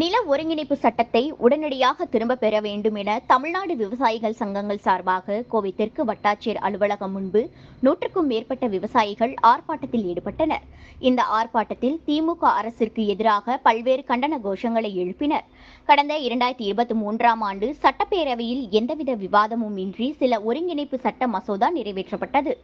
நில ஒருங்கிணைப்பு சட்டத்தை உடனடியாக திரும்ப பெற வேண்டும் என தமிழ்நாடு விவசாயிகள் சங்கங்கள் சார்பாக கோவை தெற்கு வட்டாட்சியர் அலுவலகம் முன்பு நூற்றுக்கும் மேற்பட்ட விவசாயிகள் ஆர்ப்பாட்டத்தில் ஈடுபட்டனர். இந்த ஆர்ப்பாட்டத்தில் திமுக அரசிற்கு எதிராக பல்வேறு கண்டன கோஷங்களை எழுப்பினர். கடந்த இரண்டாயிரத்தி இருபத்தி மூன்றாம் ஆண்டு சட்டப்பேரவையில் எந்தவித விவாதமும் இன்றி சில ஒருங்கிணைப்பு சட்ட மசோதா நிறைவேற்றப்பட்டது.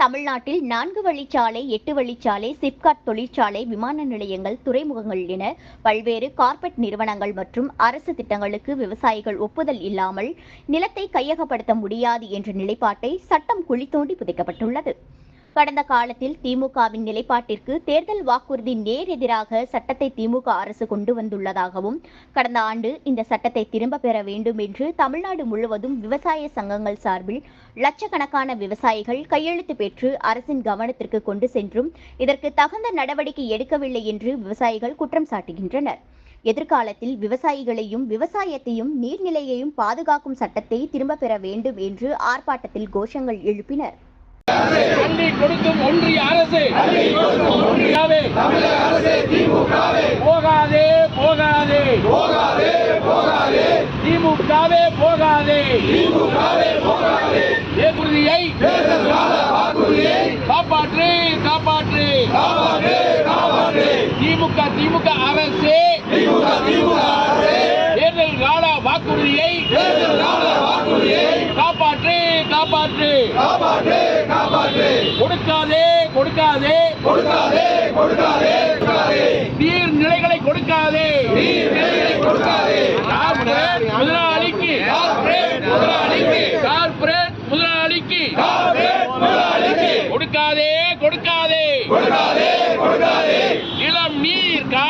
தமிழ்நாட்டில் நான்கு வழிச்சாலை எட்டு வழிச்சாலை சிப்காட் தொழிற்சாலை விமான நிலையங்கள் துறைமுகங்கள் என பல்வேறு கார்ப்பரேட் நிறுவனங்கள் மற்றும் அரசு திட்டங்களுக்கு விவசாயிகள் ஒப்புதல் இல்லாமல் நிலத்தை கையகப்படுத்த முடியாது என்ற நிலைப்பாட்டை சட்டம் குழி தோண்டி புதைக்கப்பட்டுள்ளது. கடந்த காலத்தில் திமுகவின் நிலைப்பாட்டிற்கு தேர்தல் வாக்குறுதி நேர் எதிராக சட்டத்தை திமுக அரசு கொண்டு வந்துள்ளதாகவும் கடந்த ஆண்டு இந்த சட்டத்தை திரும்ப பெற வேண்டும் என்று தமிழ்நாடு முழுவதும் விவசாய சங்கங்கள் சார்பில் லட்சக்கணக்கான விவசாயிகள் கையெழுத்து பெற்று அரசின் கவனத்திற்கு கொண்டு சென்றும் இதற்கு தகுந்த நடவடிக்கை எடுக்கவில்லை என்று விவசாயிகள் குற்றம் சாட்டுகின்றனர். எதிர்காலத்தில் விவசாயிகளையும் விவசாயத்தையும் நீர்நிலையையும் பாதுகாக்கும் சட்டத்தை திரும்ப பெற வேண்டும் என்று ஆர்ப்பாட்டத்தில் கோஷங்கள் எழுப்பினர். அள்ளி கொடுக்கும் ஒன்றிய அரசு. திமுகவே. போகாதே போகாதே. திமுகவே போகாதே. வாக்குறுதியை காப்பாற்று காப்பாற்று. திமுக திமுக அரசு. தேர்தல் கால வாக்குறுதியை காப்பாற்று காப்பாற்று. காப்பாற்று காப்பாற்று. கொடுக்காதே கொடுக்காதே. கொடுக்காதே கொடுக்காதே கொடுக்காதே. நீர் நிலைகளை கொடுக்காதே. நீர் நிலைகளை கொடுக்காதே முதலாளிக்கு. முதலாளிக்கு. கார்ப்பரேட் முதலாளிக்கு. கார்ப்பரேட் முதலாளிக்கு. கொடுக்காதே கொடுக்காதே. கொடுக்காதே கொடுக்காதே. இளம் நீர் கா